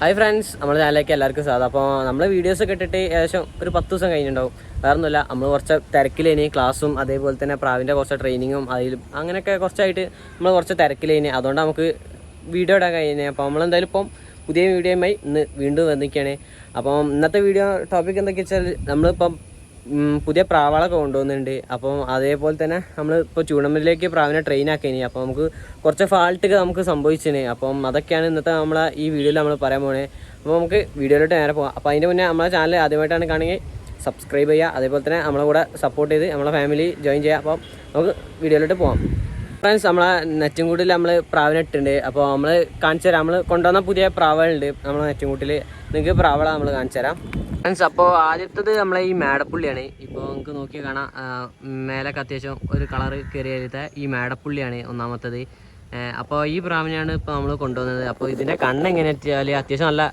Hi friends നമ്മുടെ ചാനലിലേക്ക് എല്ലാവർക്കും സ്വാഗതം. അപ്പോൾ നമ്മൾ വീഡിയോസ് ഒക്കെ ഇട്ടിട്ട് ഏകദേശം ഒരു പത്ത് ദിവസം കഴിഞ്ഞിട്ടുണ്ടാവും. വേറെ ഒന്നുമില്ല നമ്മൾ കുറച്ച് തിരക്കിലേനി ക്ലാസ്സും അതേപോലെ തന്നെ പ്രാവിന്റെ കുറച്ച് ട്രെയിനിങ്ങും അതിലും അങ്ങനെയൊക്കെ കുറച്ചായിട്ട് നമ്മൾ കുറച്ച് തിരക്കിലേനി. അതുകൊണ്ട് നമുക്ക് വീഡിയോ ഇടാൻ കഴിഞ്ഞു അപ്പോൾ നമ്മളെന്തായാലും ഇപ്പം പുതിയ വീഡിയോയുമായി ഇന്ന് വീണ്ടും വന്നിരിക്കുകയാണ്. അപ്പം ഇന്നത്തെ വീഡിയോ ടോപ്പിക് എന്തൊക്കെയാ വെച്ചാൽ നമ്മളിപ്പം പുതിയ പ്രാവളൊക്കെ കൊണ്ടുവന്നിട്ടുണ്ട്. അപ്പം അതേപോലെ തന്നെ നമ്മൾ ഇപ്പോൾ ചൂടമ്പലിലേക്ക് പ്രാവിനെ ട്രെയിൻ ആക്കിയിനി. അപ്പോൾ നമുക്ക് കുറച്ച് ഫാൾട്ടൊക്കെ നമുക്ക് സംഭവിച്ചിന്. അപ്പം അതൊക്കെയാണ് ഇന്നത്തെ നമ്മളെ ഈ വീഡിയോയിൽ നമ്മൾ പറയാൻ പോണേ. അപ്പോൾ നമുക്ക് വീഡിയോയിലോട്ട് നേരെ പോകാം അപ്പോൾ അതിന്റെ മുന്നേ നമ്മളെ ചാനൽ ആദ്യമായിട്ടാണ് കാണുമെങ്കിൽ സബ്സ്ക്രൈബ് ചെയ്യുക. അതേപോലെ തന്നെ നമ്മളെ കൂടെ സപ്പോർട്ട് ചെയ്ത് നമ്മളെ ഫാമിലി ജോയിൻ ചെയ്യുക. അപ്പം നമുക്ക് വീഡിയോയിലോട്ട് പോകാം ഫ്രണ്ട്സ് നമ്മളെ നെറ്റുംകൂട്ടിൽ നമ്മൾ പ്രാവിനെ ഇട്ടുണ്ട് അപ്പോൾ നമ്മൾ കാണിച്ചു തരാം. നമ്മൾ കൊണ്ടുവന്ന പുതിയ പ്രാവുകളുണ്ട് നമ്മളെ നെറ്റുംകൂട്ടിൽ നിങ്ങൾക്ക് പ്രാവള നമ്മൾ കാണിച്ചു തരാം. ഫ്രണ്ട്സ് അപ്പോൾ ആദ്യത്തത് നമ്മളെ ഈ മേടപ്പുള്ളിയാണ്. ഇപ്പോൾ നമുക്ക് നോക്കി കാണാം. മേലൊക്കെ അത്യാവശ്യം ഒരു കളറ് കയറിയത്തെ ഈ മേടപ്പുള്ളിയാണ് ഒന്നാമത്തത്. അപ്പോൾ ഈ പ്രാവിനെയാണ് ഇപ്പോൾ നമ്മൾ കൊണ്ടുവന്നത്. അപ്പോൾ ഇതിന്റെ കണ്ണ് എങ്ങനെ വെച്ചാൽ അത്യാവശ്യം നല്ല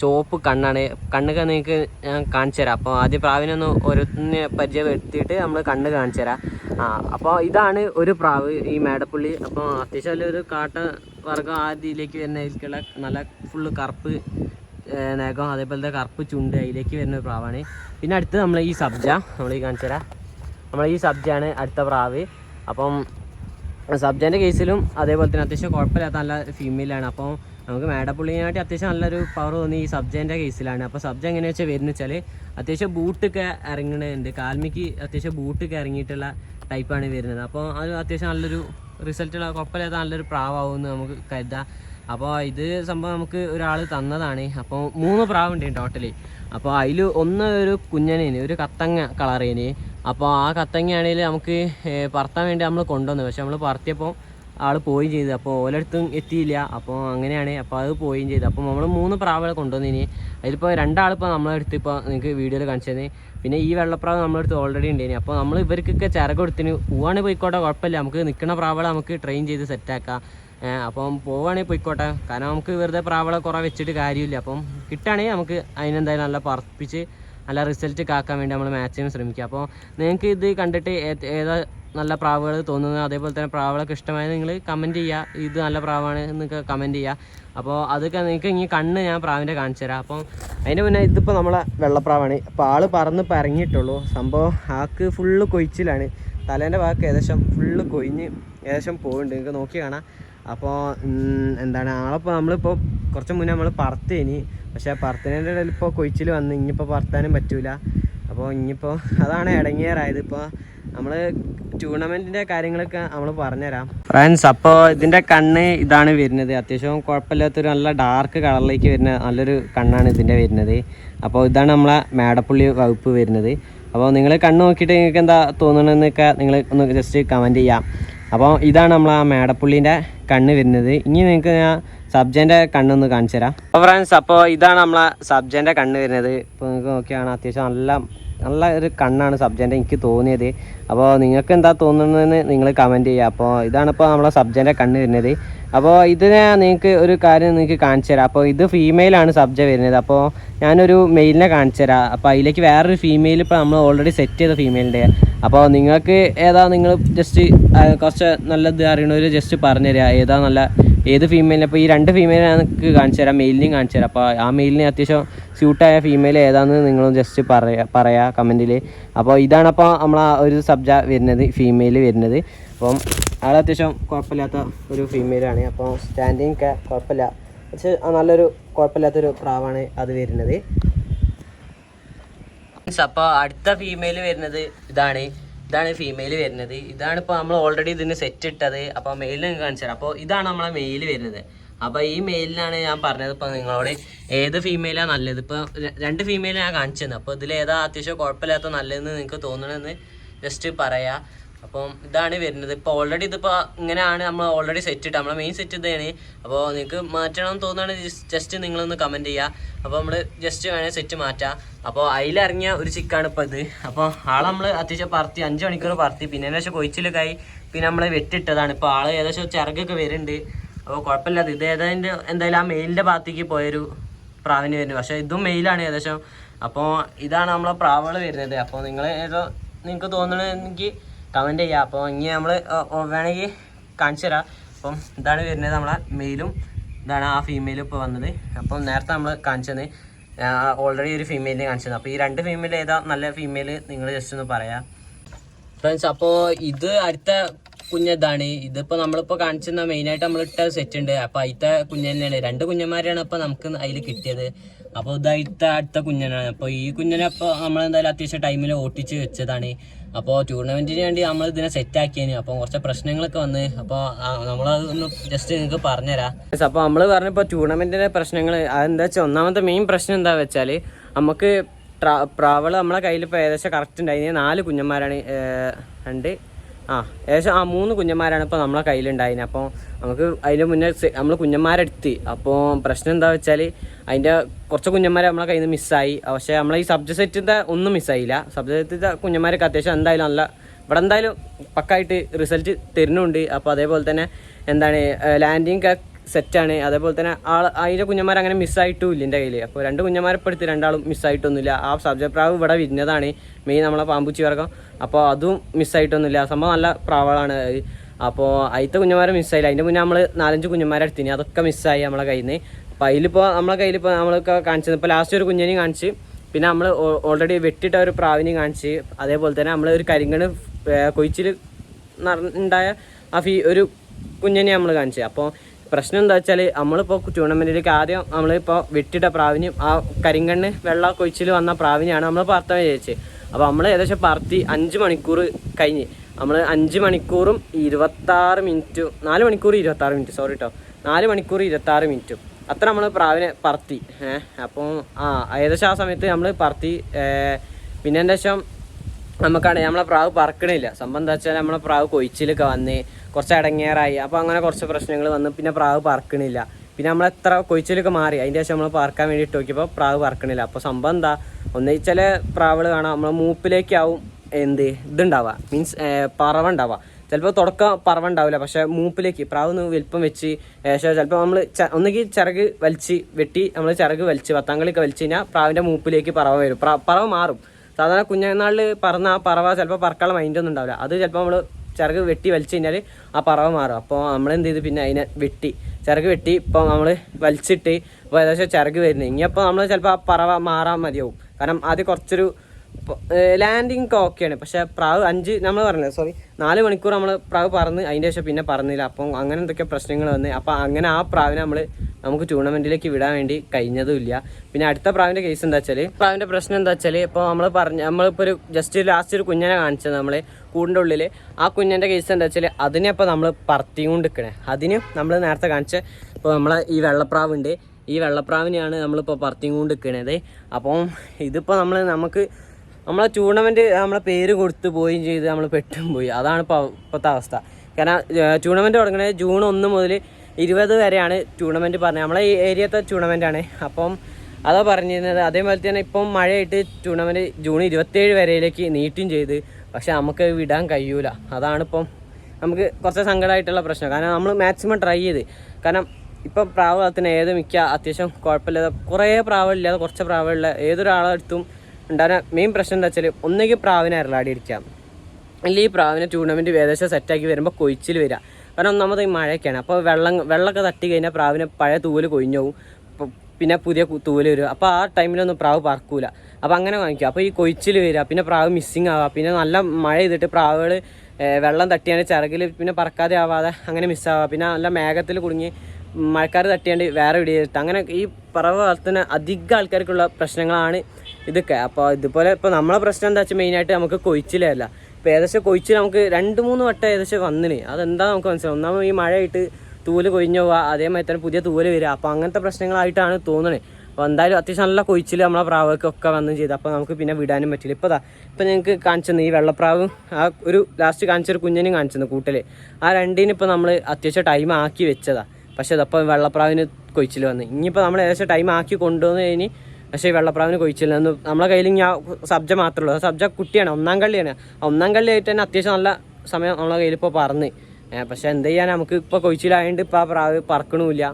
ചുവപ്പ് കണ്ണാണ്. കണ്ണൊക്കെ നിങ്ങൾക്ക് ഞാൻ കാണിച്ചു തരാം. അപ്പോൾ ആദ്യം പ്രാവിനൊന്ന് ഓരോന്നിനെ പരിചയപ്പെടുത്തിയിട്ട് നമ്മൾ കണ്ണ് കാണിച്ചു തരാം. ആ അപ്പോൾ ഇതാണ് ഒരു പ്രാവ് ഈ മേടപ്പുള്ളി. അപ്പോൾ അത്യാവശ്യം നല്ല ഒരു കാട്ട ആ രീതിയിലേക്ക് വരുന്നതിലേക്കുള്ള നല്ല ഫുള്ള് കറുപ്പ് നഖം അതേപോലത്തെ കറുപ്പ് ചുണ്ട് അതിലേക്ക് വരുന്ന ഒരു പ്രാവാണ്. പിന്നെ അടുത്ത് നമ്മൾ ഈ സബ്ജ നമ്മൾ ഈ കാണിച്ചു തരാം നമ്മൾ ഈ സബ്ജയാണ് അടുത്ത പ്രാവ്. അപ്പം സബ്ജേന്റെ കേസിലും അതേപോലെ തന്നെ അത്യാവശ്യം കുഴപ്പമില്ലാത്ത നല്ല ഫീമെയിലാണ് അപ്പോൾ നമുക്ക് മേടപ്പുള്ളിനായിട്ട് അത്യാവശ്യം നല്ലൊരു പവർ തോന്നി ഈ സബ്ജേന്റെ കേസിലാണ്. അപ്പോൾ സബ്ജ എങ്ങനെയാ വെച്ചാൽ വരുന്ന വെച്ചാൽ അത്യാവശ്യം ബൂട്ടൊക്കെ ഇറങ്ങുന്നുണ്ട് കാൽമിക്ക് അത്യാവശ്യം ബൂട്ടൊക്കെ ഇറങ്ങിയിട്ടുള്ള ടൈപ്പാണ് വരുന്നത്. അപ്പോൾ അത് അത്യാവശ്യം നല്ലൊരു റിസൾട്ടുള്ള കുഴപ്പമില്ലാത്ത നല്ലൊരു പ്രാവാകുമെന്ന് നമുക്ക് കരുതാം. അപ്പോൾ ഇത് സംഭവം നമുക്ക് ഒരാൾ തന്നതാണ്. അപ്പോൾ മൂന്ന് പ്രാവുണ്ട് ടോട്ടലി. അപ്പോൾ അതിൽ ഒന്ന് ഒരു കുഞ്ഞനേന് ഒരു കത്തങ്ങ കളറേന്. അപ്പോൾ ആ കത്തങ്ങയാണെങ്കിൽ നമുക്ക് പറത്താൻ വേണ്ടി നമ്മൾ കൊണ്ടുവന്നു പക്ഷെ നമ്മൾ പറത്തിയപ്പോൾ ആൾ പോയി ചെയ്ത്. അപ്പോൾ ഓലടുത്തും എത്തിയില്ല. അപ്പോൾ അങ്ങനെയാണ് അപ്പോൾ അത് പോയി ചെയ്ത്. അപ്പോൾ നമ്മൾ മൂന്ന് പ്രാവുകളെ കൊണ്ടുവന്നിനി. അതിലിപ്പോൾ രണ്ടാളിപ്പോൾ നമ്മളെ അടുത്ത് ഇപ്പോൾ നിങ്ങൾക്ക് വീഡിയോയിൽ കാണിച്ചത് പിന്നെ ഈ വെള്ളപ്രാവ് നമ്മളെടുത്ത് ഓൾറെഡി ഉണ്ടേനി അപ്പോൾ നമ്മൾ ഇവർക്കൊക്കെ ചിറക് കൊടുത്തിന് പോവാണെങ്കിൽ പോയിക്കോട്ടെ കുഴപ്പമില്ല. നമുക്ക് നിൽക്കുന്ന പ്രാവുകളെ നമുക്ക് ട്രെയിൻ ചെയ്ത് സെറ്റാക്കാം അപ്പം പോവുകയാണെങ്കിൽ പോയിക്കോട്ടെ. കാരണം നമുക്ക് വെറുതെ പ്രാവളെ കുറേ വെച്ചിട്ട് കാര്യമില്ല. അപ്പം കിട്ടുകയാണെങ്കിൽ നമുക്ക് അതിനെന്തായാലും നല്ല പറപ്പിച്ച് നല്ല റിസൾട്ട് കാക്കാൻ വേണ്ടി നമ്മൾ മാക്സിമം ശ്രമിക്കുക. അപ്പോൾ നിങ്ങൾക്ക് ഇത് കണ്ടിട്ട് ഏതാ നല്ല പ്രാവുകൾ തോന്നുന്നത്? അതേപോലെ തന്നെ പ്രാവുകളൊക്കെ ഇഷ്ടമായത് നിങ്ങൾ കമന്റ് ചെയ്യുക. ഇത് നല്ല പ്രാവാണ് എന്നൊക്കെ കമന്റ് ചെയ്യുക. അപ്പോൾ അതൊക്കെ നിങ്ങൾക്ക് ഇനി കണ്ണ് ഞാൻ പ്രാവിന്റെ കാണിച്ചു തരാം. അപ്പം അതിന്റെ മുന്നേ ഇതിപ്പോൾ നമ്മളെ വെള്ളപ്രാവാണ്. അപ്പോൾ ആൾ പറന്ന് ഇറങ്ങിയിട്ടുള്ളൂ സംഭവം ആക്ക് ഫുള്ള് കൊയിച്ചിലാണ്. തലേന്റെ ഭാഗത്ത് ഏകദേശം ഫുള്ള് കൊയിഞ്ഞ് ഏകദേശം പോകുന്നുണ്ട് നിങ്ങൾക്ക് നോക്കി കാണാം. അപ്പോൾ എന്താണ് ആളിപ്പോൾ നമ്മളിപ്പോൾ കുറച്ച് മുന്നേ നമ്മൾ പറത്തേനി. പക്ഷേ പറത്തതിന്റെ ഇടയിൽ ഇപ്പോൾ കൊയിച്ചിൽ വന്ന് ഇനിയിപ്പോൾ പറത്താനും പറ്റൂല. അപ്പോൾ ഇനിയിപ്പോൾ അതാണ് ഇടങ്ങിയറായത് ഇപ്പോൾ നമ്മൾ ടൂർണമെന്റിന്റെ കാര്യങ്ങളൊക്കെ നമ്മൾ പറഞ്ഞുതരാം. ഫ്രണ്ട്സ് അപ്പോൾ ഇതിന്റെ കണ്ണ് ഇതാണ് വരുന്നത്. അത്യാവശ്യം കുഴപ്പമില്ലാത്തൊരു നല്ല ഡാർക്ക് കളറിലേക്ക് വരുന്ന നല്ലൊരു കണ്ണാണ് ഇതിന്റെ വരുന്നത്. അപ്പോൾ ഇതാണ് നമ്മളെ മേടപ്പുള്ളി വകുപ്പ് വരുന്നത്. അപ്പോൾ നിങ്ങൾ കണ്ണ് നോക്കിയിട്ട് നിങ്ങൾക്ക് എന്താ തോന്നണമെന്നൊക്കെ നിങ്ങൾ ഒന്ന് ജസ്റ്റ് കമന്റ് ചെയ്യാം. അപ്പോൾ ഇതാണ് നമ്മൾ ആ മേടപ്പുള്ളീന്റെ കണ്ണ് വരുന്നത്. ഇനി നിങ്ങൾക്ക് ഞാൻ സബ്ജന്റെ കണ്ണൊന്ന് കാണിച്ചു തരാം അപ്പോൾ ഫ്രണ്ട്സ് അപ്പോൾ ഇതാണ് നമ്മൾ സബ്ജന്റെ കണ്ണ് വരുന്നത്. ഇപ്പോൾ നിങ്ങൾക്ക് നോക്കിയാണ് അത്യാവശ്യം നല്ല നല്ല ഒരു കണ്ണാണ് സബ്ജന്റെ എനിക്ക് തോന്നിയത്. അപ്പോൾ നിങ്ങൾക്ക് എന്താ തോന്നുന്നതെന്ന് നിങ്ങൾ കമന്റ് ചെയ്യുക. അപ്പോൾ ഇതാണിപ്പോൾ നമ്മളെ സബ്ജന്റെ കണ്ണ് വരുന്നത്. അപ്പോൾ ഇതിനെ നിങ്ങൾക്ക് ഒരു കാര്യം നിങ്ങൾക്ക് കാണിച്ചു തരാം. അപ്പോൾ ഇത് ഫീമെയിലാണ് സബ്ജ വരുന്നത്. അപ്പോൾ ഞാനൊരു മെയിലിനെ കാണിച്ചു തരാം. അപ്പോൾ അതിലേക്ക് വേറൊരു ഫീമെയിൽ ഇപ്പോൾ നമ്മൾ ഓൾറെഡി സെറ്റ് ചെയ്ത ഫീമെയിലിന്റെ അപ്പോൾ നിങ്ങൾക്ക് ഏതാ നിങ്ങൾ ജസ്റ്റ് കുറച്ച് നല്ലത് അറിയണവർ ജസ്റ്റ് പറഞ്ഞു തരിക ഏതാ നല്ല ഏത് ഫീമെയിലിനെ അപ്പോൾ ഈ രണ്ട് ഫീമെയിലിനെ നിങ്ങൾക്ക് കാണിച്ചു തരാം. മെയിലിനെയും കാണിച്ചു തരാം. അപ്പോൾ ആ മെയിലിനെ അത്യാവശ്യം സ്യൂട്ടായ ഫീമെയിൽ ഏതാണെന്ന് നിങ്ങൾ ജസ്റ്റ് പറയാ പറയാ കമന്റിൽ അപ്പോൾ ഇതാണ് അപ്പോൾ നമ്മൾ ആ ഒരു സബ്ജ വരുന്നത് ഫീമെയിൽ വരുന്നത്. അപ്പം ആൾ അത്യാവശ്യം കുഴപ്പമില്ലാത്ത ഒരു ഫീമെയിലാണ് അപ്പോൾ സ്റ്റാൻഡിങ് ഒക്കെ കുഴപ്പമില്ല. പക്ഷേ നല്ലൊരു കുഴപ്പമില്ലാത്തൊരു പ്രാവാണ് അത് വരുന്നത്. അപ്പോൾ അടുത്ത ഫീമെയിൽ വരുന്നത് ഇതാണ്. ഇതാണ് ഫീമെയിൽ വരുന്നത്. ഇതാണ് ഇപ്പോൾ നമ്മൾ ഓൾറെഡി ഇതിന് സെറ്റ് ഇട്ടത്. അപ്പോൾ മെയിലിന് കാണിച്ചു തരാം. അപ്പോൾ ഇതാണ് നമ്മളെ മെയിൽ വരുന്നത്. അപ്പോൾ ഈ മെയിലിനാണ് ഞാൻ പറഞ്ഞത് ഇപ്പോൾ നിങ്ങളോട്. ഏത് ഫീമെയിലാണ് നല്ലത്? ഇപ്പോൾ രണ്ട് ഫീമെയിൽ ഞാൻ കാണിച്ചു അപ്പോൾ ഇതിൽ ഏതാ അത്യാവശ്യം കുഴപ്പമില്ലാത്ത നല്ലതെന്ന് നിങ്ങൾക്ക് തോന്നണമെന്ന് ജസ്റ്റ് പറയാം. അപ്പം ഇതാണ് വരുന്നത്. ഇപ്പോൾ ഓൾറെഡി ഇതിപ്പോൾ ഇങ്ങനെയാണ് നമ്മൾ ഓൾറെഡി സെറ്റ് ഇട്ട് നമ്മളെ മെയിൻ സെറ്റ് ഇതാണ്. അപ്പോൾ നിങ്ങൾക്ക് മാറ്റണം തോന്നുകയാണെങ്കിൽ ജസ്റ്റ് നിങ്ങളൊന്ന് കമന്റ് ചെയ്യുക അപ്പോൾ നമ്മൾ ജസ്റ്റ് വേണേൽ സെറ്റ് മാറ്റാം. അപ്പോൾ അതിലിറങ്ങിയ ഒരു ചിക്കാണ് ഇപ്പോൾ ഇത്. അപ്പോൾ ആളെ നമ്മൾ അത്യാവശ്യം പറത്തി അഞ്ച് മണിക്കൂർ പറത്തി. പിന്നെ ഏകദേശം കൊയിച്ചിലൊക്കെയായി പിന്നെ നമ്മൾ വെട്ടിട്ടതാണ്. ഇപ്പോൾ ആൾ ഏകദേശം ചിറകൊക്കെ വരുന്നുണ്ട്. അപ്പോൾ കുഴപ്പമില്ലാത്ത ഇത് ഏതാണ്ട് എന്തായാലും ആ മെയിലിന്റെ ഭാഗത്തേക്ക് പോയൊരു പ്രാവിന് വരുന്നത് പക്ഷേ ഇതും മെയിലാണ് ഏകദേശം. അപ്പോൾ ഇതാണ് നമ്മളെ പ്രാവുകൾ വരുന്നത്. അപ്പോൾ നിങ്ങൾ ഏതോ നിങ്ങൾക്ക് തോന്നണമെങ്കിൽ കമന്റ് ചെയ്യുക അപ്പോൾ ഇനി നമ്മൾ വേണമെങ്കിൽ കാണിച്ചു തരാം. അപ്പം ഇതാണ് വരുന്നത് നമ്മളെ മെയിലും ഇതാണ് ആ ഫീമെയിലും ഇപ്പോൾ വന്നത്. അപ്പം നേരത്തെ നമ്മൾ കാണിച്ചത് ഓൾറെഡി ഒരു ഫീമെയിലിനെ കാണിച്ചത് അപ്പോൾ ഈ രണ്ട് ഫീമെയിൽ ഏതാ നല്ല ഫീമെയിൽ നിങ്ങൾ ജസ്റ്റ് ഒന്ന് പറയാം. ഫ്രണ്ട്സ് അപ്പോൾ ഇത് അടുത്ത കുഞ്ഞതാണ്. ഇതിപ്പോൾ നമ്മളിപ്പോൾ കാണിച്ചിരുന്ന മെയിനായിട്ട് നമ്മൾ ഇട്ട സെറ്റ് ഉണ്ട്. അപ്പോൾ അതിത്തെ കുഞ്ഞ് തന്നെയാണ്. രണ്ട് കുഞ്ഞന്മാരെയാണ് അപ്പോൾ നമുക്ക് അതിൽ കിട്ടിയത്. അപ്പോൾ ഇതായിട്ട് അടുത്ത കുഞ്ഞനാണ്. അപ്പോൾ ഈ കുഞ്ഞിനെ അപ്പോൾ നമ്മളെന്തായാലും അത്യാവശ്യം ടൈമിൽ ഓട്ടിച്ച് വെച്ചതാണ്. അപ്പോൾ ടൂർണമെന്റിന് വേണ്ടി നമ്മൾ ഇതിനെ സെറ്റ് ആക്കിയതിന് അപ്പോൾ കുറച്ച് പ്രശ്നങ്ങളൊക്കെ വന്ന് അപ്പോൾ നമ്മളത് ഒന്ന് ജസ്റ്റ് നിങ്ങൾക്ക് പറഞ്ഞുതരാം അപ്പോൾ നമ്മൾ പറഞ്ഞപ്പോൾ ടൂർണമെന്റിന്റെ പ്രശ്നങ്ങൾ അതെന്താ വെച്ചാൽ ഒന്നാമത്തെ മെയിൻ പ്രശ്നം എന്താ വെച്ചാൽ നമുക്ക് ട്രാ പ്രാവൾ നമ്മളെ കയ്യിൽ ഇപ്പോൾ ഏകദേശം കറക്റ്റ് ഉണ്ടായിരുന്നു നാല് കുഞ്ഞന്മാരാണ് ഉണ്ട് ആ ഏകദേശം ആ മൂന്ന് കുഞ്ഞന്മാരാണ് ഇപ്പോൾ നമ്മളെ കയ്യിലുണ്ടായിരുന്നത് അപ്പോൾ നമുക്ക് അതിന്റെ മുന്നേ നമ്മൾ കുഞ്ഞന്മാരെടുത്ത്. അപ്പോൾ പ്രശ്നം എന്താ വെച്ചാൽ അതിന്റെ കുറച്ച് കുഞ്ഞന്മാരെ നമ്മളെ കയ്യിൽ നിന്ന് മിസ്സായി. പക്ഷേ നമ്മളെ ഈ സബ്ജക്ട് സെറ്റിന്റെ ഒന്നും മിസ്സായില്ല. സബ്ജക്ട് സെറ്റിന്റെ കുഞ്ഞന്മാരൊക്കെ അത്യാവശ്യം എന്തായാലും നല്ല ഇവിടെ എന്തായാലും പക്കായിട്ട് റിസൾട്ട് തരുന്നുണ്ട്. അപ്പോൾ അതേപോലെ തന്നെ എന്താണ് ലാൻഡിങ് സെറ്റാണ്. അതേപോലെ തന്നെ ആൾ അതിന്റെ കുഞ്ഞന്മാർ അങ്ങനെ മിസ്സായിട്ടും ഇല്ല എന്റെ കയ്യിൽ അപ്പോൾ രണ്ട് കുഞ്ഞന്മാരെ പെടുത്തി രണ്ടാളും മിസ്സായിട്ടൊന്നുമില്ല ആ സബ്ജക്ട് പ്രാവ് ഇവിടെ വിരിഞ്ഞതാണ്. മെയിൻ നമ്മളെ പാമ്പുച്ചി വർഗം. അപ്പോൾ അതും മിസ്സായിട്ടൊന്നുമില്ല സംഭവം നല്ല പ്രാവുകളാണ് അത്. അപ്പോൾ അതിലത്തെ കുഞ്ഞന്മാരെ മിസ്സായില്ല അതിന്റെ മുന്നേ നമ്മൾ നാലഞ്ച് കുഞ്ഞന്മാരെ എടുത്തിന്. അതൊക്കെ മിസ്സായി നമ്മളെ കയ്യിൽ നിന്ന് അപ്പോൾ അതിലിപ്പോൾ നമ്മളെ കയ്യിലിപ്പോൾ നമ്മളൊക്കെ കാണിച്ചത്. ഇപ്പോൾ ലാസ്റ്റ് ഒരു കുഞ്ഞിനെയും കാണിച്ച്. പിന്നെ നമ്മൾ ഓൾറെഡി വെട്ടിട്ട ഒരു പ്രാവിനെയും കാണിച്ച്. അതേപോലെ തന്നെ നമ്മൾ ഒരു കരിങ്കണ് കൊയിച്ചിൽ ഉണ്ടായ ആ ഫീ ഒരു കുഞ്ഞിനെ നമ്മൾ കാണിച്ചത് അപ്പോൾ പ്രശ്നം എന്താ വെച്ചാൽ നമ്മളിപ്പോൾ ടൂർണമെന്റിലേക്ക് ആദ്യം നമ്മളിപ്പോൾ വെട്ടിട്ട പ്രാവിനും ആ കരിങ്കണ്ണ് വെള്ള കൊഴിച്ചിൽ വന്ന പ്രാവിനെയാണ് നമ്മൾ പറത്താൻ വിചാരിച്ചത് അപ്പോൾ നമ്മൾ ഏകദേശം പറത്തി അഞ്ച് മണിക്കൂർ കഴിഞ്ഞ്. നമ്മൾ അഞ്ച് മണിക്കൂറും ഇരുപത്താറ് മിനിറ്റും നാല് മണിക്കൂർ ഇരുപത്താറ് മിനിറ്റ് സോറി കേട്ടോ നാല് മണിക്കൂർ ഇരുപത്താറ് മിനിറ്റും. അത്ര നമ്മൾ പ്രാവിനെ പറത്തി അപ്പോൾ ആ ഏകദേശം ആ സമയത്ത് നമ്മൾ പറത്തി പിന്നെ എന്താ വെച്ചാൽ നമുക്കാണ് നമ്മളെ പ്രാവ് പറക്കണില്ല. സംഭവം എന്താ വെച്ചാൽ നമ്മളെ പ്രാവ് കൊയിച്ചിലൊക്കെ വന്ന് കുറച്ച് അടങ്ങേറായി. അപ്പോൾ അങ്ങനെ കുറച്ച് പ്രശ്നങ്ങൾ വന്ന്. പിന്നെ പ്രാവ് പറക്കണില്ല പിന്നെ നമ്മൾ എത്ര കൊയിച്ചിലൊക്കെ മാറി. അതിന്റെ ശേഷം നമ്മൾ പറക്കാൻ വേണ്ടി ഇട്ട് നോക്കിയപ്പോൾ പ്രാവ് പറക്കണില്ല അപ്പോൾ സംഭവം എന്താ? ഒന്ന് ചില പ്രാവുകൾ കാണാം. നമ്മളെ മൂപ്പിലേക്കാവും എന്ത്? ഇതുണ്ടാവുക മീൻസ് പറവ ഉണ്ടാവുക ചിലപ്പോൾ തുടക്കം പറവ ഉണ്ടാവില്ല. പക്ഷെ മൂപ്പിലേക്ക് പ്രാവ് ഒന്ന് വലിപ്പം വെച്ച് ശേഷം ചിലപ്പോൾ നമ്മൾ ഒന്നുകിൽ ചിറക് വലിച്ച് വെട്ടി നമ്മൾ ചിറക് വലിച്ച് പത്താങ്കളിയൊക്കെ വലിച്ച് കഴിഞ്ഞാൽ പ്രാവിന്റെ മൂപ്പിലേക്ക് പറവ വരും. പറവ മാറും. സാധാരണ കുഞ്ഞനാളിൽ പറന്ന ആ പറവ ചിലപ്പോൾ പറക്കാനുള്ള മൈൻഡ് ഒന്നും ഉണ്ടാവില്ല. അത് ചിലപ്പോൾ നമ്മൾ ചിറക് വെട്ടി വലിച്ചു കഴിഞ്ഞാൽ ആ പറവ മാറും. അപ്പോൾ നമ്മൾ എന്ത് ചെയ്ത്? പിന്നെ അതിനെ വെട്ടി. ചിറക് വെട്ടി ഇപ്പോൾ നമ്മൾ വലിച്ചിട്ട് ഇപ്പോൾ ഏകദേശം ചിറക് വരുന്നത്. ഇനിയപ്പോൾ നമ്മൾ ചിലപ്പോൾ ആ പറവ മാറാൻ മതിയാവും. കാരണം ആദ്യം കുറച്ചൊരു ലാൻഡിങ് ഓക്കെയാണ് പക്ഷെ പ്രാവ് അഞ്ച് നമ്മൾ പറഞ്ഞില്ല സോറി നാല് മണിക്കൂർ നമ്മൾ പ്രാവ് പറന്ന് അതിന്റെ ശേഷം പിന്നെ പറന്നില്ല. അപ്പം അങ്ങനെ എന്തൊക്കെ പ്രശ്നങ്ങൾ വന്ന്. അപ്പം അങ്ങനെ ആ പ്രാവിനെ നമ്മൾ നമുക്ക് ടൂർണമെന്റിലേക്ക് വിടാൻ വേണ്ടി കഴിഞ്ഞതുമില്ല പിന്നെ അടുത്ത പ്രാവിന്റെ കേസ് എന്താ വെച്ചാൽ പ്രാവിന്റെ പ്രശ്നം എന്താ വെച്ചാൽ ഇപ്പോൾ നമ്മൾ പറഞ്ഞ നമ്മളിപ്പോൾ ഒരു ജസ്റ്റ് ലാസ്റ്റ് ഒരു കുഞ്ഞിനെ കാണിച്ചത് നമ്മൾ കൂടിന്റെ ഉള്ളിൽ. ആ കുഞ്ഞിന്റെ കേസ് എന്താ വെച്ചാൽ അതിനെ ഇപ്പോൾ നമ്മൾ പറത്തിയും കൊണ്ട് നിൽക്കണേ അതിന് നമ്മൾ നേരത്തെ കാണിച്ച ഇപ്പോൾ നമ്മളെ ഈ വെള്ളപ്രാവുണ്ട്. ഈ വെള്ളപ്രാവിനെയാണ് നമ്മളിപ്പോൾ പറത്തി കൊണ്ടിരിക്കണത് അപ്പം ഇതിപ്പോ നമ്മൾ നമുക്ക് നമ്മളെ ടൂർണമെന്റ് നമ്മളെ പേര് കൊടുത്തു പോവുകയും ചെയ്ത് നമ്മൾ പെട്ടും പോയി. അതാണ് ഇപ്പോൾ ഇപ്പോഴത്തെ അവസ്ഥ. കാരണം ടൂർണമെന്റ് തുടങ്ങുന്നത് ജൂൺ ഒന്ന് മുതൽ ഇരുപത് വരെയാണ് ടൂർണമെന്റ് പറഞ്ഞത്. നമ്മളെ ഈ ഏരിയത്തെ ടൂർണമെന്റാണ് അപ്പം അതാ പറഞ്ഞിരുന്നത്. അതേപോലെ തന്നെ ഇപ്പം മഴയായിട്ട് ടൂർണമെന്റ് ജൂൺ ഇരുപത്തേഴ് വരെയിലേക്ക് നീട്ടും ചെയ്ത്. പക്ഷേ നമുക്ക് വിടാൻ കഴിയൂല. അതാണിപ്പം നമുക്ക് കുറച്ച് സങ്കടമായിട്ടുള്ള പ്രശ്നം. കാരണം നമ്മൾ മാക്സിമം ട്രൈ ചെയ്ത്. കാരണം ഇപ്പം പ്രാവത്തിന് ഏത് മിക്ക അത്യാവശ്യം കുഴപ്പമില്ലാതെ കുറേ പ്രാവില്ലാതെ കുറച്ച് പ്രാവുള്ള ഏതൊരാളെടുത്തും ഉണ്ടാകുന്ന മെയിൻ പ്രശ്നം എന്താ വെച്ചാൽ ഒന്നുകിൽ പ്രാവിനെ അരളാടി ഇരിക്കാം അല്ലെങ്കിൽ ഈ പ്രാവിനെ ടൂർണമെന്റ് ഏകദേശം സെറ്റാക്കി വരുമ്പോൾ കൊയിച്ചിൽ വരിക. കാരണം ഒന്നാമത് ഈ മഴയൊക്കെയാണ്. അപ്പോൾ വെള്ളം വെള്ളമൊക്കെ തട്ടി കഴിഞ്ഞാൽ പ്രാവിനെ പഴയ തൂവൽ കൊഴിഞ്ഞു പോകും പിന്നെ പുതിയ തൂവൽ വരും. അപ്പോൾ ആ ടൈമിലൊന്നും പ്രാവ് പറക്കൂല. അപ്പോൾ അങ്ങനെ വാങ്ങിക്കുക അപ്പോൾ ഈ കൊയിച്ചിൽ വരിക പിന്നെ പ്രാവ് മിസ്സിങ് ആവുക പിന്നെ നല്ല മഴ ചെയ്തിട്ട് പ്രാവുകൾ വെള്ളം തട്ടിയാണ്ട് ചിറകിൽ പിന്നെ പറക്കാതെ ആവാതെ അങ്ങനെ മിസ്സാവുക പിന്നെ നല്ല മേഘത്തിൽ കുടുങ്ങി മഴക്കാർ തട്ടിയാണ്ട് വേറെ ഇടിയിട്ട് അങ്ങനെ ഈ പ്രാവ് വളർത്തുന്ന അധികം ആൾക്കാർക്കുള്ള പ്രശ്നങ്ങളാണ് ഇതൊക്കെ. അപ്പോൾ ഇതുപോലെ ഇപ്പോൾ നമ്മളെ പ്രശ്നം എന്താ വെച്ചാൽ മെയിനായിട്ട് നമുക്ക് കൊയിച്ചിലല്ല ഇപ്പോൾ ഏകദേശം കൊഴിച്ച് നമുക്ക് രണ്ട് മൂന്ന് വട്ടം ഏകദേശം വന്നിന്. അതെന്താ നമുക്ക് മനസ്സിലാവും. ഒന്നാമത് ഈ മഴയായിട്ട് തൂൽ കൊഴിഞ്ഞു പോവുക അതേമാതിരി തന്നെ പുതിയ തൂൽ വരിക. അപ്പോൾ അങ്ങനത്തെ പ്രശ്നങ്ങളായിട്ടാണ് തോന്നുന്നത് അപ്പോൾ എന്തായാലും അത്യാവശ്യം നല്ല കൊയിച്ചിൽ നമ്മളെ പ്രാവൊക്കെ വന്ന് ചെയ്ത്. അപ്പോൾ നമുക്ക് പിന്നെ വിടാനും പറ്റില്ല. ഇപ്പോൾ ദാ ഇപ്പോൾ ഞങ്ങൾക്ക് കാണിച്ചെന്ന് ഈ വെള്ളപ്രാവും ആ ഒരു ലാസ്റ്റ് കാണിച്ചൊരു കുഞ്ഞിനും കാണിച്ചെന്ന് കൂട്ടൽ ആ രണ്ടിനും ഇപ്പോൾ നമ്മൾ അത്യാവശ്യം ടൈം ആക്കി വെച്ചതാണ് പക്ഷേ അതപ്പോൾ വെള്ളപ്രാവിന് കൊയിച്ചിൽ വന്ന്. ഇനിയിപ്പോൾ നമ്മൾ ഏകദേശം ടൈം ആക്കി കൊണ്ടുവന്ന് കഴിഞ്ഞ് പക്ഷേ വെള്ളപ്രാവിന് കൊയിച്ചില്ല എന്ന് നമ്മളെ കയ്യിൽ ഞാൻ സബ്ജ മാത്രമേ ഉള്ളൂ. സബ്ജ കുട്ടിയാണ് ഒന്നാം കള്ളിയാണ്. ഒന്നാം കള്ളിയായിട്ട് തന്നെ അത്യാവശ്യം നല്ല സമയം നമ്മളെ കയ്യിൽ ഇപ്പോൾ പറന്ന്. പക്ഷേ എന്ത് ചെയ്യാൻ നമുക്ക് ഇപ്പോൾ കൊയിച്ചിലായതുകൊണ്ട് ഇപ്പോൾ ആ പ്രാവ് പറക്കണമില്ല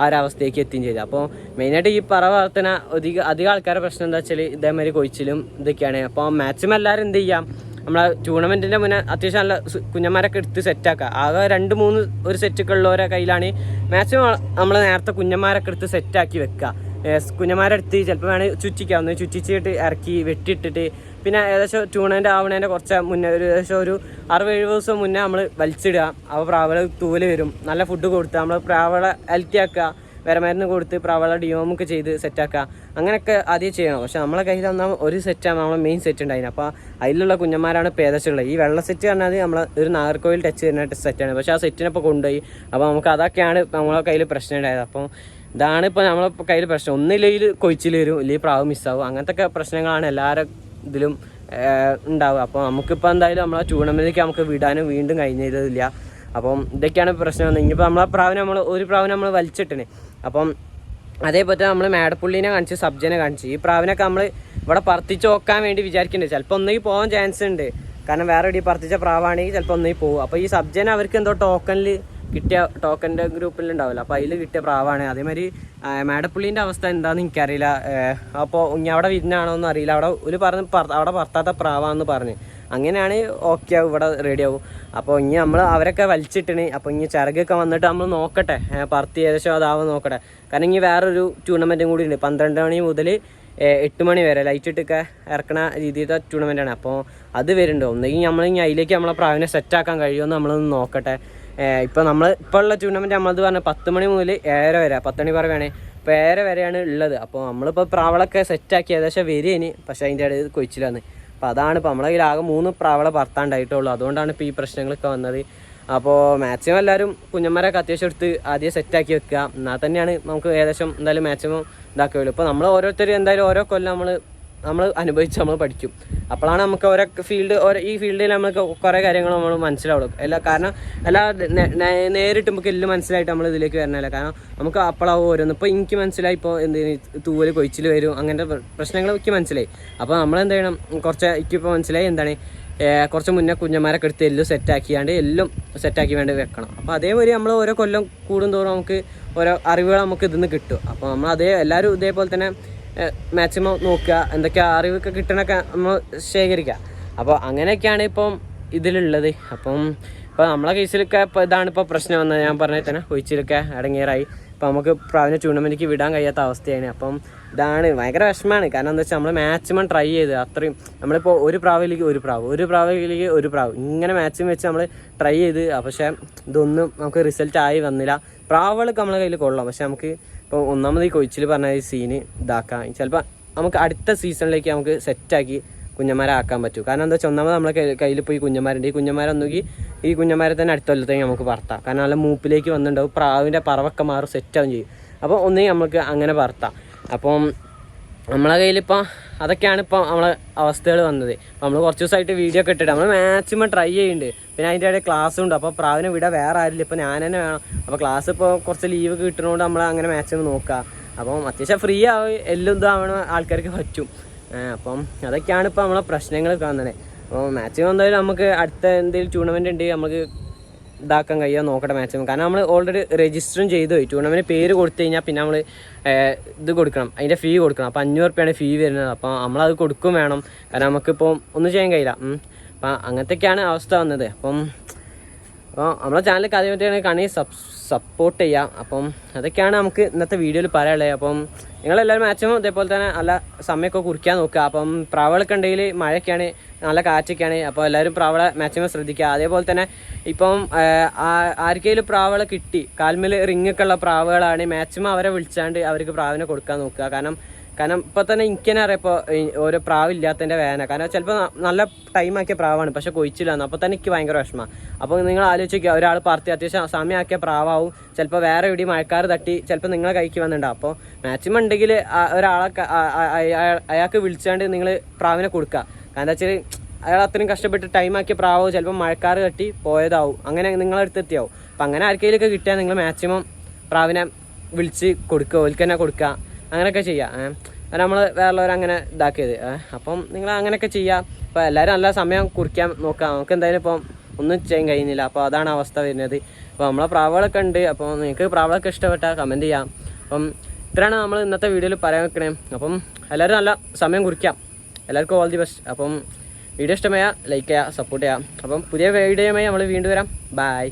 ആ ഒരു അവസ്ഥയ്ക്ക് എത്തുകയും ചെയ്തു. അപ്പോൾ മെയിനായിട്ട് ഈ പറ വളർത്തുന്ന അധിക അധികം ആൾക്കാരുടെ പ്രശ്നം എന്താ വെച്ചാൽ ഇതേമാതിരി കൊയിച്ചിലും ഇതൊക്കെയാണ്. അപ്പോൾ മാക്സിമം എല്ലാവരും എന്ത് ചെയ്യാം? നമ്മളെ ടൂർണമെന്റിന്റെ മുന്നേ അത്യാവശ്യം നല്ല കുഞ്ഞന്മാരൊക്കെ എടുത്ത് സെറ്റാക്കുക ആകെ രണ്ട് മൂന്ന് ഒരു സെറ്റൊക്കെ ഉള്ളവരെ കയ്യിലാണ് മാക്സിമം നമ്മൾ നേരത്തെ കുഞ്ഞന്മാരൊക്കെ എടുത്ത് സെറ്റാക്കി വെക്കുക. കുഞ്ഞന്മാരെടുത്ത് ചിലപ്പോൾ വേണമെങ്കിൽ ചുറ്റിക്കാം. ഒന്ന് ചുറ്റിച്ചിട്ട് ഇറക്കി വെട്ടിയിട്ടിട്ട്. പിന്നെ ഏകദേശം ടൂർണമെന്റ് ആവണേന്റെ കുറച്ച് മുന്നേ ഒരു ഏകദേശം ഒരു അറുപത് എഴുപത് ദിവസം മുന്നേ നമ്മൾ വലിച്ചിടുക. അപ്പോൾ പ്രാവള തൂൽ വരും. നല്ല ഫുഡ് കൊടുത്ത് നമ്മൾ പ്രാവള അലറ്റി ആക്കുക. വിരമരുന്ന് കൊടുത്ത് പ്രാവള ഡിയോമൊക്കെ ചെയ്ത് സെറ്റാക്കുക അങ്ങനെയൊക്കെ ആദ്യം ചെയ്യണം. പക്ഷെ നമ്മളെ കയ്യിൽ തന്നാൽ ഒരു സെറ്റാണ് നമ്മളെ മെയിൻ സെറ്റ് ഉണ്ടായിരുന്നു അപ്പോൾ അതിലുള്ള കുഞ്ഞന്മാരാണ് പേദശുള്ളത് ഈ വെള്ള സെറ്റ് പറഞ്ഞാൽ നമ്മൾ ഒരു നാഗർകോവിൽ ടച്ച് ചെയ്യുന്ന സെറ്റാണ് പക്ഷേ ആ സെറ്റിനപ്പോൾ കൊണ്ടുപോയി. അപ്പോൾ നമുക്ക് അതൊക്കെയാണ് നമ്മളെ കയ്യിൽ പ്രശ്നം ഉണ്ടായത്. അപ്പോൾ ഇതാണ് ഇപ്പോൾ നമ്മളെ കയ്യിൽ പ്രശ്നം. ഒന്നില്ലെങ്കിൽ കൊയിച്ചിൽ വരും ഇല്ലെങ്കിൽ പ്രാവ് മിസ്സാവും അങ്ങനത്തെ ഒക്കെ പ്രശ്നങ്ങളാണ് എല്ലാവരും ഇതിലും ഉണ്ടാവുക. അപ്പോൾ നമുക്കിപ്പോൾ എന്തായാലും നമ്മളെ ടൂർണമെന്റിലേക്ക് നമുക്ക് വിടാനും വീണ്ടും കഴിഞ്ഞില്ല അപ്പം ഇതൊക്കെയാണ് പ്രശ്നം ഇനിയിപ്പോൾ നമ്മളെ പ്രാവിനെ നമ്മൾ ഒരു പ്രാവിനെ നമ്മൾ വലിച്ചിട്ടിന്. അപ്പം അതേപോലെ നമ്മൾ മേടപ്പുള്ളിനെ കാണിച്ച് സബ്ജനെ കാണിച്ച്. ഈ പ്രാവിനൊക്കെ നമ്മൾ ഇവിടെ പറത്തിച്ച് നോക്കാൻ വേണ്ടി വിചാരിക്കുന്നുണ്ട്. ചിലപ്പോൾ ഒന്നെങ്കിൽ പോകാൻ ചാൻസ് ഉണ്ട്. കാരണം വേറെ എവിടെ പറത്തിച്ച പ്രാവാണെങ്കിൽ ചിലപ്പോൾ ഒന്നെങ്കിൽ പോകും അപ്പോൾ ഈ സബ്ജനെ അവർക്ക് എന്തോ ടോക്കണിൽ കിട്ടിയ ടോക്കന്റെ ഗ്രൂപ്പിൽ ഉണ്ടാവില്ല അപ്പോൾ അതിൽ കിട്ടിയ പ്രാവാണ്. അതേമാതിരി മാഡപ്പുള്ളീന്റെ അവസ്ഥ എന്താണെന്ന് എനിക്കറിയില്ല. അപ്പോൾ ഇനി അവിടെ വിരുന്നാണോ എന്ന് അറിയില്ല. അവിടെ ഒരു പറഞ്ഞ് അവിടെ പറത്താത്ത പ്രാവാന്ന് പറഞ്ഞ്. അങ്ങനെയാണ് ഓക്കെ ആവും ഇവിടെ റെഡി ആവും അപ്പോൾ ഇനി നമ്മൾ അവരൊക്കെ വലിച്ചിട്ടിന്. അപ്പോൾ ഇനി ചിറകൊക്കെ വന്നിട്ട് നമ്മൾ നോക്കട്ടെ. പറത്തി ഏകദേശം അതാവും നോക്കട്ടെ. കാരണം ഇനി വേറൊരു ടൂർണമെന്റും കൂടി ഉണ്ട്. പന്ത്രണ്ട് മണി മുതൽ എട്ട് മണി വരെ ലൈറ്റ് ഇട്ടൊക്കെ ഇറക്കണ രീതിയിലത്തെ ടൂർണമെന്റാണ് അപ്പോൾ അത് വരുന്നുണ്ടോ. ഒന്നെങ്കിൽ നമ്മൾ ഇനി അതിലേക്ക് നമ്മളെ പ്രാവിനെ സെറ്റാക്കാൻ കഴിയുമെന്ന് നമ്മളൊന്ന് നോക്കട്ടെ. ഇപ്പോൾ നമ്മൾ ഇപ്പോൾ ഉള്ള ടൂർണമെന്റ് നമ്മളത് പറഞ്ഞാൽ പത്ത് മണി മുതൽ ഏഴര വരെ പത്ത് മണി പറയുകയാണെ ഇപ്പോൾ ഏഴര വരെയാണ് ഉള്ളത്. അപ്പോൾ നമ്മളിപ്പോൾ പ്രാവളൊക്കെ സെറ്റാക്കി ഏകദേശം ഇനി. പക്ഷേ അതിന്റെ ഇടയിൽ കൊച്ചിലാണ് അപ്പോൾ അതാണ് ഇപ്പോൾ നമ്മളെ ആകെ മൂന്ന് പ്രാവളെ പറത്താണ്ടായിട്ടുള്ളൂ. അതുകൊണ്ടാണ് ഇപ്പോൾ ഈ പ്രശ്നങ്ങളൊക്കെ വന്നത്. അപ്പോൾ മാക്സിമം എല്ലാവരും കുഞ്ഞന്മാരൊക്കെ അത്യാവശ്യം എടുത്ത് ആദ്യം സെറ്റാക്കി വെക്കുക. എന്നാൽ തന്നെയാണ് നമുക്ക് ഏകദേശം എന്തായാലും മാക്സിമം ഇതാക്കുകയുള്ളൂ. ഇപ്പോൾ നമ്മൾ ഓരോരുത്തർ എന്തായാലും ഓരോ കൊല്ലം നമ്മൾ നമ്മൾ അനുഭവിച്ച് നമ്മൾ പഠിക്കും. അപ്പോഴാണ് നമുക്ക് ഓരോ ഫീൽഡ് ഓരോ ഈ ഫീൽഡിൽ നമുക്ക് കുറേ കാര്യങ്ങൾ നമ്മൾ മനസ്സിലാവുള്ളൂ. എല്ലാ കാരണം എല്ലാ നേരിട്ട് നമുക്ക് എല്ലാം മനസ്സിലായിട്ട് നമ്മൾ ഇതിലേക്ക് വരണമല്ല കാരണം നമുക്ക് അപ്പോഴാവും ഓരോന്ന്. ഇപ്പോൾ എനിക്ക് മനസ്സിലായി ഇപ്പോൾ എന്ത് തൂവൽ കൊഴിച്ചിൽ വരും. അങ്ങനത്തെ പ്ര- പ്രശ്നങ്ങൾ എനിക്ക് മനസ്സിലായി. അപ്പോൾ നമ്മൾ എന്ത് ചെയ്യണം? കുറച്ച് എനിക്കിപ്പോൾ മനസ്സിലായി എന്താണ്? കുറച്ച് മുന്നേ കുഞ്ഞന്മാരൊക്കെ എടുത്ത് എല്ലാം സെറ്റാക്കിയാണ്ട് എല്ലാം സെറ്റാക്കി വേണ്ടി വെക്കണം. അപ്പോൾ അതേപോലെ നമ്മൾ ഓരോ കൊല്ലം കൂടുന്തോറും നമുക്ക് ഓരോ അറിവുകൾ നമുക്ക് ഇതിൽ നിന്ന് കിട്ടും. അപ്പോൾ നമ്മൾ അതേ എല്ലാവരും ഇതേപോലെ തന്നെ മാക്സിമം നോക്കുക. എന്തൊക്കെ അറിവൊക്കെ കിട്ടണൊക്കെ നമ്മൾ ശേഖരിക്കുക. അപ്പോൾ അങ്ങനെയൊക്കെയാണ് ഇപ്പം ഇതിലുള്ളത്. അപ്പം ഇപ്പോൾ നമ്മളെ കേസിലൊക്കെ ഇപ്പോൾ ഇതാണ് ഇപ്പോൾ പ്രശ്നം വന്നത്. ഞാൻ പറഞ്ഞ തന്നെ ഒഴിച്ചിലൊക്കെ അടങ്ങിയറായി അപ്പോൾ നമുക്ക് പ്രാവിനെ ടൂർണമെന്റിലേക്ക് വിടാൻ കഴിയാത്ത അവസ്ഥയാണ്. അപ്പം ഇതാണ് ഭയങ്കര വിഷമമാണ്. കാരണം എന്താ വെച്ചാൽ നമ്മൾ മാക്സിമം ട്രൈ ചെയ്ത് അത്രയും നമ്മളിപ്പോൾ ഒരു പ്രാവിലേക്ക് ഒരു പ്രാവ് ഒരു പ്രാവിലേക്ക് ഒരു പ്രാവ്. ഇങ്ങനെ മാക്സിമം വെച്ച് നമ്മൾ ട്രൈ ചെയ്ത് പക്ഷേ ഇതൊന്നും നമുക്ക് റിസൾട്ട് ആയി വന്നില്ല. പ്രാവുകളൊക്കെ നമ്മളെ കയ്യിൽ കൊള്ളാം. പക്ഷെ നമുക്ക് ഇപ്പോൾ ഒന്നാമത് ഈ കൊച്ചിൽ പറഞ്ഞ ഈ സീന് ഇതാക്കാം ചിലപ്പോൾ നമുക്ക് അടുത്ത സീസണിലേക്ക് നമുക്ക് സെറ്റാക്കി കുഞ്ഞന്മാരെ ആക്കാൻ പറ്റും. കാരണം എന്താ വെച്ചാൽ ഒന്നാമത് നമ്മളെ കയ്യിൽ പോയി കുഞ്ഞന്മാരുണ്ട് ഈ കുഞ്ഞന്മാരൊന്നുകിൽ ഈ കുഞ്ഞന്മാരെ തന്നെ അടുത്ത കൊല്ലത്തേക്ക് നമുക്ക് പറത്താം. കാരണം നല്ല മൂപ്പിലേക്ക് വന്നിട്ടുണ്ടാവും. പ്രാവിന്റെ പറവൊക്കെ മാറും സെറ്റാവും ചെയ്യും. അപ്പോൾ ഒന്നേ നമുക്ക് അങ്ങനെ പറത്താം. അപ്പം നമ്മളെ കയ്യിലിപ്പോൾ അതൊക്കെയാണ് ഇപ്പോൾ നമ്മളെ അവസ്ഥകൾ വന്നത്. നമ്മൾ കുറച്ച് ദിവസമായിട്ട് വീഡിയോ ഒക്കെ ഇട്ടിട്ട് നമ്മൾ മാക്സിമം ട്രൈ ചെയ്യുന്നുണ്ട് പിന്നെ അതിന്റെ ഇടയിൽ ക്ലാസ് ഉണ്ട്. അപ്പോൾ പ്രാവിനെ വിടാൻ വേറെ ആരില്ല ഇപ്പോൾ ഞാൻ തന്നെ വേണം. അപ്പോൾ ക്ലാസ് ഇപ്പോൾ കുറച്ച് ലീവ് കിട്ടുന്നതുകൊണ്ട് നമ്മൾ അങ്ങനെ മാക്സിമം നോക്കുക അപ്പം അത്യാവശ്യം ഫ്രീ ആവും എല്ലാം ഇതാവണ ആൾക്കാർക്ക് പറ്റും. അപ്പം അതൊക്കെയാണ് ഇപ്പോൾ നമ്മളെ പ്രശ്നങ്ങൾ കാണുന്നത് അപ്പോൾ മാക്സിമം എന്തായാലും നമുക്ക് അടുത്ത എന്തെങ്കിലും ടൂർണമെന്റ് ഉണ്ട് നമുക്ക് ഇതാക്കാൻ കഴിയുക നോക്കട്ടെ മാക്സിമം കാരണം നമ്മൾ ഓൾറെഡി രജിസ്റ്ററും ചെയ്തു. പോയി ടൂർണമെന്റ് പേര് കൊടുത്തു കഴിഞ്ഞാൽ പിന്നെ നമ്മൾ ഇത് കൊടുക്കണം. അതിന്റെ ഫീ കൊടുക്കണം. അപ്പോൾ അഞ്ഞൂറ് രൂപയാണ് ഫീ വരുന്നത്. അപ്പോൾ നമ്മളത് കൊടുക്കും വേണം. കാരണം നമുക്കിപ്പോൾ ഒന്നും ചെയ്യാൻ കഴിയില്ല. അപ്പം അങ്ങനത്തെയൊക്കെയാണ് അവസ്ഥ വന്നത്. അപ്പം അപ്പോൾ നമ്മളെ ചാനൽ കാര്യമായിട്ടാണ് കണി സബ് സപ്പോർട്ട് ചെയ്യാം. അപ്പം അതൊക്കെയാണ് നമുക്ക് ഇന്നത്തെ വീഡിയോയിൽ പറയാനുള്ളത്. അപ്പം നിങ്ങളെല്ലാവരും മാക്സിമം ഇതേപോലെ തന്നെ നല്ല സമയമൊക്കെ കുറിക്കാൻ നോക്കുക. അപ്പം പ്രാവളൊക്കെ ഉണ്ടെങ്കിൽ മഴയൊക്കെയാണ് നല്ല കാറ്റൊക്കെയാണ്. അപ്പോൾ എല്ലാവരും പ്രാവളെ മാക്സിമം ശ്രദ്ധിക്കുക. അതേപോലെ തന്നെ ഇപ്പം ആർക്കെങ്കിലും പ്രാവളെ കിട്ടി കാൽമേൽ റിങ്ങൊക്കെ ഉള്ള പ്രാവുകളാണ് മാക്സിമം അവരെ വിളിച്ചാണ്ട് അവർക്ക് പ്രാവിനെ കൊടുക്കാൻ നോക്കുക. കാരണം കാരണം ഇപ്പൊ തന്നെ എനിക്ക് തന്നെ അറിയാം ഇപ്പോൾ ഓരോ പ്രാവില്ലാത്തതിന്റെ വേദന. കാരണം ചിലപ്പോൾ നല്ല ടൈം ആക്കിയ പ്രാവാണ് പക്ഷെ കൊയിച്ചില്ലാന്ന് അപ്പോൾ തന്നെ എനിക്ക് ഭയങ്കര വിഷമം. അപ്പോൾ നിങ്ങൾ ആലോചിക്കുക ഒരാൾ പറത്തി അത്യാവശ്യം സമയമാക്കിയ പ്രാവാവും ചിലപ്പോൾ വേറെ എവിടെയും മഴക്കാർ തട്ടി ചിലപ്പോൾ നിങ്ങളെ കൈക്ക് വന്നിട്ടുണ്ടാവും അപ്പോൾ മാക്സിമം ഉണ്ടെങ്കിൽ ഒരാളെ അയാൾക്ക് വിളിച്ചാണ്ട് നിങ്ങൾ പ്രാവിനെ കൊടുക്കുക കാരണം വെച്ചാൽ അയാൾ അത്രയും കഷ്ടപ്പെട്ട് ടൈം ആക്കിയ പ്രാവോ ചിലപ്പോൾ മഴക്കാർ തട്ടി പോയതാവും. അങ്ങനെ നിങ്ങളടുത്ത് എത്തിയാവും. അപ്പം അങ്ങനെ ആർക്കെങ്കിലുമൊക്കെ കിട്ടിയാൽ നിങ്ങൾ മാക്സിമം പ്രാവിനെ വിളിച്ച് കൊടുക്കുക ഓൽക്ക് കൊടുക്കുക അങ്ങനെയൊക്കെ ചെയ്യാം. ഏഹ് നമ്മൾ വേറെയുള്ളവർ അങ്ങനെ ഇതാക്കിയത്. അപ്പം നിങ്ങൾ അങ്ങനെയൊക്കെ ചെയ്യുക അപ്പോൾ എല്ലാവരും നല്ല സമയം കുറിക്കാൻ നോക്കാം. നമുക്ക് എന്തായാലും ഇപ്പം ഒന്നും ചെയ്യാൻ കഴിയുന്നില്ല. അപ്പോൾ അതാണ് അവസ്ഥ വരുന്നത്. അപ്പോൾ നമ്മളെ പ്രാവുകളൊക്കെ ഉണ്ട്. അപ്പോൾ നിങ്ങൾക്ക് പ്രാവുകളൊക്കെ ഇഷ്ടപ്പെട്ടാൽ കമന്റ് ചെയ്യാം. അപ്പം ഇത്രയാണ് നമ്മൾ ഇന്നത്തെ വീഡിയോയിൽ പറയാൻ വെക്കണേ അപ്പം എല്ലാവരും നല്ല സമയം കുറിക്കാം. എല്ലാവർക്കും ഓൾ ദി ബെസ്റ്റ് അപ്പം വീഡിയോ ഇഷ്ടമായ ലൈക്ക് ചെയ്യുക സപ്പോർട്ട് ചെയ്യുക അപ്പം പുതിയ വീഡിയോയുമായി നമ്മൾ വീണ്ടും വരാം. ബൈ